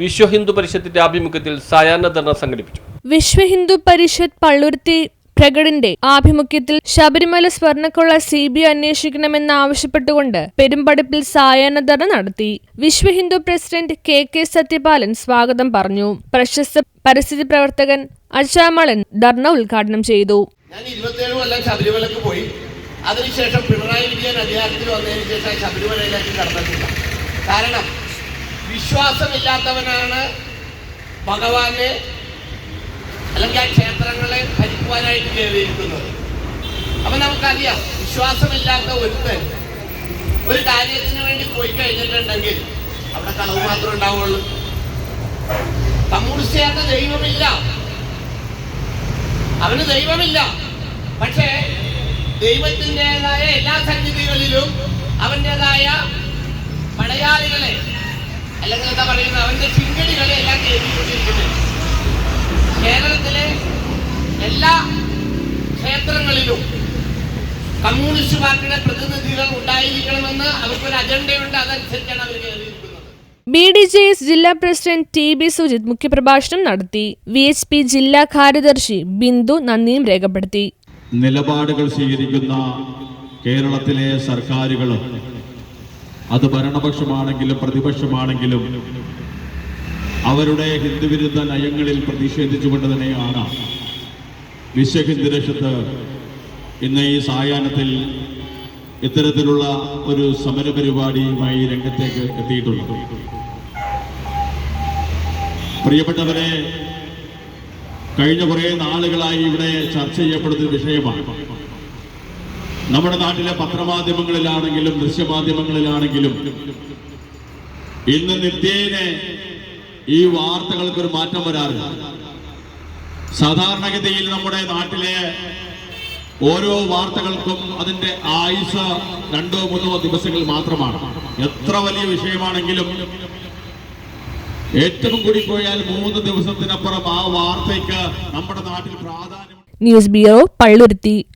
വിശ്വ ഹിന്ദു പരിഷത്തിന്റെ ആഭിമുഖ്യത്തിൽ സായാഹ്ന ധർണ സംഘടിപ്പിച്ചു. വിശ്വ ഹിന്ദു പരിഷത്ത് പള്ളുരുത്തി പ്രകടിന്റെ ആഭിമുഖ്യത്തിൽ ശബരിമല സ്വർണക്കൊള്ള സി ബി ഐ അന്വേഷിക്കണമെന്ന് ആവശ്യപ്പെട്ടുകൊണ്ട് പെരുമ്പടപ്പിൽ സായാഹ്നധർണ നടത്തി. Vishwa Hindu president K K Sathyapalan സ്വാഗതം പറഞ്ഞു. പ്രശസ്ത പരിസ്ഥിതി പ്രവർത്തകൻ അജാമളൻ ധർണ ഉദ്ഘാടനം ചെയ്തു. ഞാൻ ഇരുപത്തിയേഴ് കൊല്ലം ശബരിമലക്ക് പോയി. അതിനുശേഷം പിണറായി വിജയൻ അധികാരത്തിൽ വന്നതിന് ശേഷം ശബരിമലയിലേക്ക് കടന്നിട്ടില്ല. കാരണം വിശ്വാസമില്ലാത്തവനാണ് ഭഗവാനെ അല്ലെങ്കിൽ ആ ക്ഷേത്രങ്ങളെ ഭരിക്കുവാനായിട്ട് കയറിയിരിക്കുന്നത്. അപ്പൊ നമുക്കറിയാം വിശ്വാസമില്ലാത്ത ഒരുത്തൻ ഒരു കാര്യത്തിന് വേണ്ടി പോയി കഴിഞ്ഞിട്ടുണ്ടെങ്കിൽ അവിടെ കളവ് മാത്രമേ ഉണ്ടാവുള്ളൂ. കമ്മ്യൂണിസ്റ്റുകാരുടെ ദൈവമില്ല. അവന് ദൈവമില്ല. പക്ഷേ ദൈവത്തിന്റെതായ എല്ലാ സന്നിധികളിലും അവന്റെതായ അല്ലെങ്കിൽ എന്താ പറയുന്നത് അവന്റെ ചിങ്കടികളെ എല്ലാം കയറ്റിക്കൊണ്ടിരിക്കുന്നത് കേരളത്തിലെ എല്ലാ ക്ഷേത്രങ്ങളിലും കമ്മ്യൂണിസ്റ്റ് പാർട്ടിയുടെ പ്രതിനിധികൾ ഉണ്ടായിരിക്കണമെന്ന് അവർക്കൊരു അജണ്ടയുണ്ട്. അതനുസരിച്ചാണ് അവർ കയറിയിരിക്കുന്നത്. ബി ഡി ജെ എസ് ജില്ലാ പ്രസിഡന്റ് ടി ബി സുജിത് മുഖ്യപ്രഭാഷണം നടത്തി. വി എച്ച് പി ജില്ലാ കാര്യദർശി ബിന്ദു നന്ദിയും രേഖപ്പെടുത്തി. നിലപാടുകൾ സ്വീകരിക്കുന്ന കേരളത്തിലെ സർക്കാരുകൾ അത് ഭരണപക്ഷമാണെങ്കിലും പ്രതിപക്ഷമാണെങ്കിലും അവരുടെ ഹിന്ദുവിരുദ്ധ നയങ്ങളിൽ പ്രതിഷേധിച്ചുകൊണ്ട് തന്നെയാണ് വിശ്വ ഹിന്ദു രക്ഷത്ത് ഇന്ന് ഈ സായാഹ്നത്തിൽ ഇത്തരത്തിലുള്ള ഒരു സമര പരിപാടിയുമായി രംഗത്തേക്ക് എത്തിയിട്ടുള്ളത്. പ്രിയപ്പെട്ടവരെ കഴിഞ്ഞ കുറേ നാളുകളായി ഇവിടെ ചർച്ച ചെയ്യപ്പെടുന്ന വിഷയമാണ് നമ്മുടെ നാട്ടിലെ പത്രമാധ്യമങ്ങളിലാണെങ്കിലും ദൃശ്യമാധ്യമങ്ങളിലാണെങ്കിലും ഇന്ന് നിത്യേന ഈ വാർത്തകൾക്ക് ഒരു മാറ്റം വരാറില്ല. സാധാരണഗതിയിൽ നമ്മുടെ നാട്ടിലെ ഓരോ വാർത്തകൾക്കും അതിന്റെ ആയുസ് രണ്ടോ മൂന്നോ ദിവസങ്ങൾ മാത്രമാണ്. എത്ര വലിയ വിഷയമാണെങ്കിലും ഏറ്റവും കൂടി പോയാൽ മൂന്ന് ദിവസത്തിനപ്പുറം ആ വാർത്തയ്ക്ക് നമ്മുടെ നാട്ടിൽ പ്രാധാന്യം ന്യൂസ് ബ്യൂറോ പള്ളുരുത്തി